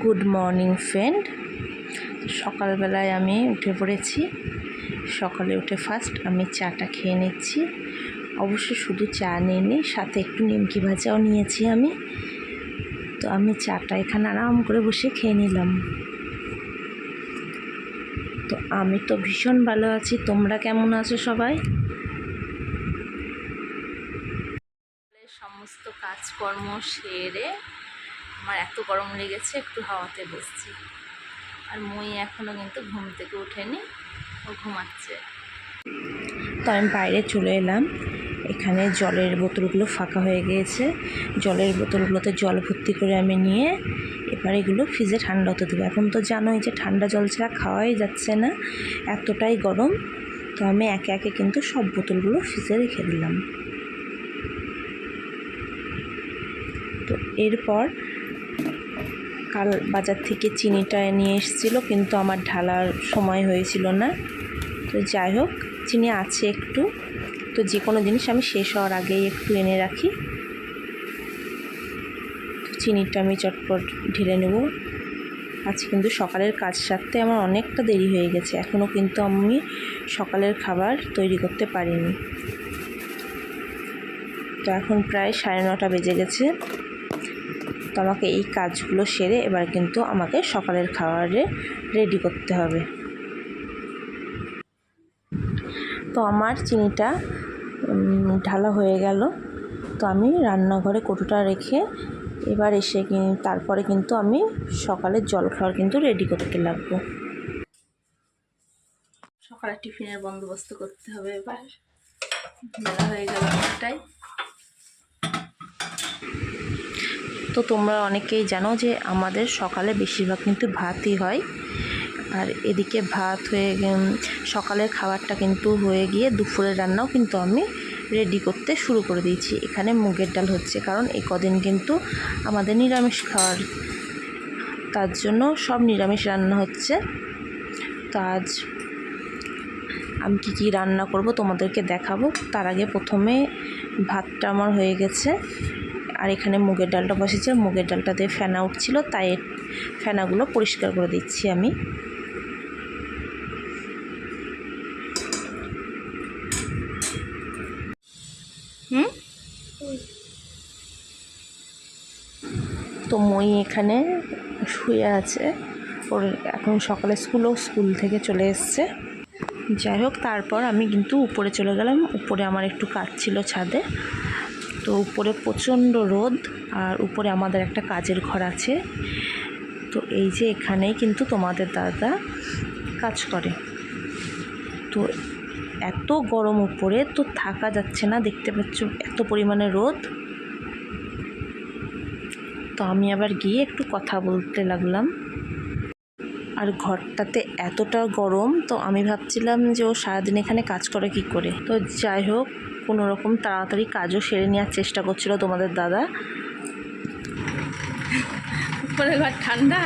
Good morning friend সকালবেলায় আমি উঠে পড়েছি। সকালে উঠে ফার্স্ট আমি চাটা খেয়ে নিচ্ছি। অবশ্য শুধু চা নিইনি, সাথে একটু নিমকি ভাজাও নিয়েছি আমি। তো আমি চাটা এখানে আরাম করে বসে খেয়ে নিলাম। তো আমি তো ভীষণ ভালো আছি। তোমরা কেমন আছো সবাই? সমস্ত কাজকর্ম সেরে আমার এত গরম লেগেছে, একটু হাওয়াতে বসছি। আর মই এখনও কিন্তু ঘুম থেকে ওঠেনি ও ঘুমাচ্ছে। তো আমি বাইরে চলে এলাম। এখানে জলের বোতলগুলো ফাঁকা হয়ে গিয়েছে। জলের বোতলগুলোতে জল ভর্তি করে আমি নিয়ে এবার এগুলো ফ্রিজে ঠান্ডা হতে দেবো। এখন তো জানোই যে ঠান্ডা জল ছাড়া খাওয়াই যাচ্ছে না, এতটাই গরম। তো আমি একে একে কিন্তু সব বোতলগুলো ফ্রিজে রেখে দিলাম। তো এরপর কাল বাজার থেকে চিনিটা নিয়ে এসেছিল, কিন্তু আমার ঢালার সময় হয়েছিল না। তো যাই হোক, চিনি আছে একটু। তো যে কোনো জিনিস আমি শেষ হওয়ার আগেই একটু এনে রাখি। চিনিটা আমি চটপট ঢেলে নেব। আজ কিন্তু সকালের কাজ সারতে আমার অনেকটা দেরি হয়ে গেছে। এখনও কিন্তু আমি সকালের খাবার তৈরি করতে পারিনি। তো এখন প্রায় সাড়ে নটা বেজে গেছে। তো আমাকে এই কাজগুলো সেরে এবার কিন্তু আমাকে সকালের খাবারে রেডি করতে হবে। তো আমার চিনিটা ঢালা হয়ে গেল। তো আমি রান্নাঘরে কটুটা রেখে এবার এসে তারপরে কিন্তু আমি সকালের খাওয়ার কিন্তু রেডি করতে লাগবো। সকালে টিফিনের বন্দোবস্ত করতে হবে এবার। হয়ে গেল অনেকটাই তো তোমরা অনেকেই জানো যে আমাদের সকালে বেশিরভাগ কিন্তু ভাতই হয়। আর এদিকে ভাত হয়ে সকালের খাবারটা কিন্তু হয়ে গিয়ে দুপুরের রান্নাও কিন্তু আমি রেডি করতে শুরু করে দিয়েছি। এখানে মুগের ডাল হচ্ছে, কারণ এই কদিন কিন্তু আমাদের নিরামিষ খাওয়ার। তার জন্য সব নিরামিষ রান্না হচ্ছে। তো আজ আমি কী কী রান্না করব তোমাদেরকে দেখাবো। তার আগে প্রথমে ভাতটা আমার হয়ে গেছে। আর এখানে মুগের ডালটা বসেছে। মুগের ডালটা দিয়ে ফেনা উঠছিল, তাই ফেনাগুলো পরিষ্কার করে দিচ্ছি আমি। হুম? তো মই এখানে শুয়ে আছে। ওর এখন সকালে স্কুলও স্কুল থেকে চলে এসছে। যাই হোক, তারপর আমি কিন্তু উপরে চলে গেলাম। উপরে আমার একটু কাজ ছিল ছাদে। তো উপরে প্রচণ্ড রোদ আর উপরে আমাদের একটা কাজের ঘর আছে। তো এই যে এখানেই কিন্তু তোমাদের দাদা কাজ করে। তো এত গরম উপরে তো থাকা যাচ্ছে না, দেখতে পাচ্ছ এত পরিমাণে রোদ। তো আমি আবার গিয়ে একটু কথা বলতে লাগলাম। আর ঘরটাতে এতটা গরম, তো আমি ভাবছিলাম যে ও সারাদিন এখানে কাজ করে কি করে। তো যাই হোক কোনো রকম তাড়াতাড়ি কাজও সেরে নেওয়ার চেষ্টা করছিল তোমাদের দাদা। ঠান্ডা?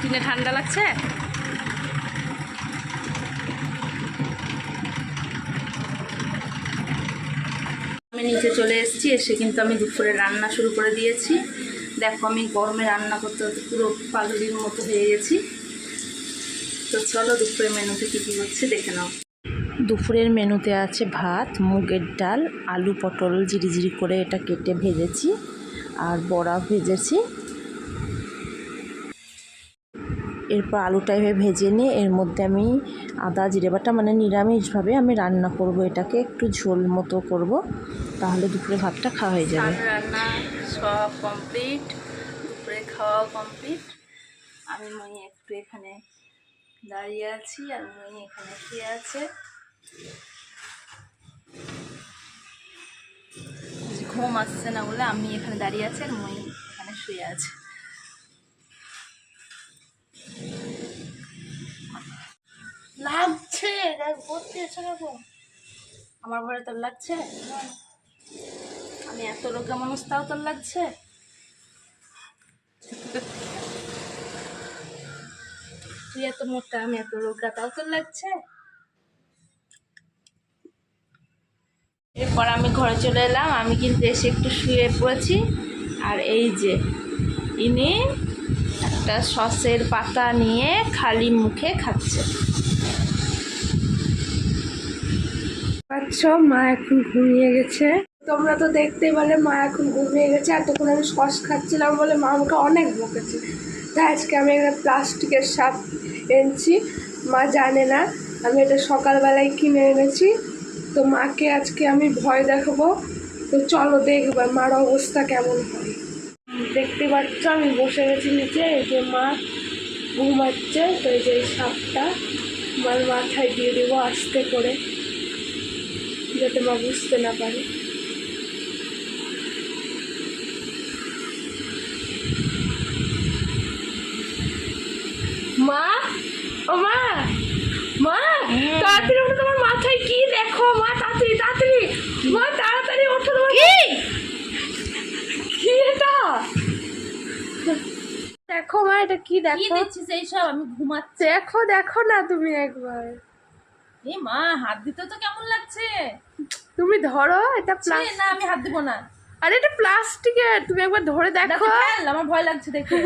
কিনে ঠান্ডা লাগছে? আমি নিচে চলে এসেছি, এসে কিন্তু আমি দুপুরে রান্না শুরু করে দিয়েছি। দেখো, আমি গরমে রান্না করতে করতে পুরো পাগলির মতো হয়ে গেছি। তো চলো দুপুরে মেনুতে কী কী হচ্ছে দেখে নাও। দুপুরের মেনুতে আছে ভাত, মুগের ডাল, আলু পটল জিরি করে এটা কেটে ভেজেছি আর বড়া ভেজেছি। এরপর আলুটা এভাবে ভেজে নিয়ে এর মধ্যে আমি আদা, জিরে বাটা মানে নিরামিষভাবে আমি রান্না করব, এটাকে একটু ঝোল মতো করব, তাহলে দুপুরে ভাতটা খাওয়া হয়ে যাবে। কমপ্লিট দুপুরে খাওয়া কমপ্লিট আমি মই একটু এখানে দাঁড়িয়ে আছি আর মই এখানে খেয়ে আছে। ঘুম আসছে না বলে আমি এখানে দাঁড়িয়ে আছি আর মই এখানে শুয়ে আছে। লাগছে আমার ঘরে তোর লাগছে? আমি এত রোগা মানুষ, তাও তোর লাগছে? তুই এত মোটা, আমি এত রোগা, তাও তোর লাগছে? এরপর আমি ঘরে চলে এলাম, আমি কিন্তু এসে একটু শুয়ে পড়েছি। আর এই যে, ইনি একটা সসের পাতা নিয়ে খালি মুখে খাচ্ছে। মা এখন ঘুমিয়ে গেছে। তোমরা তো দেখতেই পেলে, মা এখন ঘুমিয়ে গেছে। আর তখন আমি সস খাচ্ছিলাম বলে মা আমাকে অনেক বকেছে। তাই আজকে আমি একটা প্লাস্টিকের সাপ এনেছি। মা জানে না, আমি এটা সকালবেলায় কিনে এনেছি। তো মাকে আজকে আমি ভয় দেখাবো। তো চলো দেখবে মার অবস্থা কেমন হয়। দেখতে পাচ্ছ, আমি বসে গেছি নিচে, এই যে মা ঘুমাচ্ছে, তো এই যে সাপটা, মার মাথায় দিয়ে দেবো আস্তে করে, যাতে মা বুঝতে না পারে মা ও মা মা তাড়াতাড়ি ওঠো তোমার মাথায় কি দেখো মা তাড়াতাড়ি তাড়াতাড়ি মা তাড়াতাড়ি ওঠো তোমার কি? কি এটা? দেখো মা এটা কি কি দেখছিস এইসব? আমি ঘুমাচ্ছি। দেখো দেখো না তুমি একবার। এ মা হাত দিতে তো কেমন লাগছে? তুমি ধরো এটা ছি, প্লাস না আমি হাত দিব না। আরে এটা প্লাস্টিকের তুমি একবার ধরে দেখো দেখো। আমার ভয় লাগছে দেখে।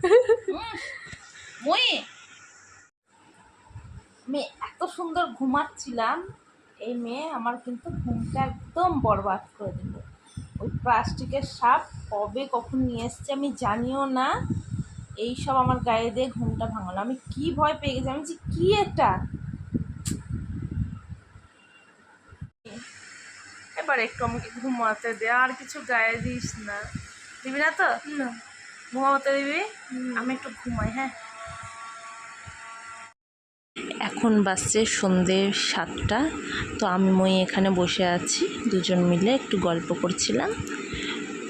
মই। আমি এত সুন্দর ঘুমাচ্ছিলাম। এই মেয়ে আমার কিন্তু ঘুমটা একদম বরবাদ করে দিল। ওই প্লাস্টিকের সাপ কবে কখন নিয়ে এসছে আমি জানিও না। এই সব আমার গায়ে দিয়ে ঘুমটা ভাঙালো। আমি কি ভয় পেয়ে গেছি? আমি বলছি কি এটা? এবার একটু আমাকে ঘুমাতে দে আর কিছু গায়ে দিস না। দিবি না তো? না। ঘুমাতে দিবি? আমি একটু ঘুমাই হ্যাঁ? এখন বাজছে সন্ধে সাতটা। তো আমি, মই এখানে বসে আছি, দুজন মিলে একটু গল্প করছিলাম।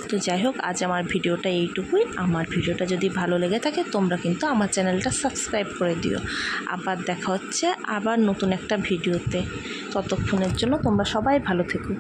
তো যাই হোক, আজ আমার ভিডিওটা এইটুকুই। আমার ভিডিওটা যদি ভালো লেগে থাকে, তোমরা কিন্তু আমার চ্যানেলটা সাবস্ক্রাইব করে দিও। আবার দেখা হচ্ছে আবার নতুন একটা ভিডিওতে। ততক্ষণের জন্য তোমরা সবাই ভালো থেকো।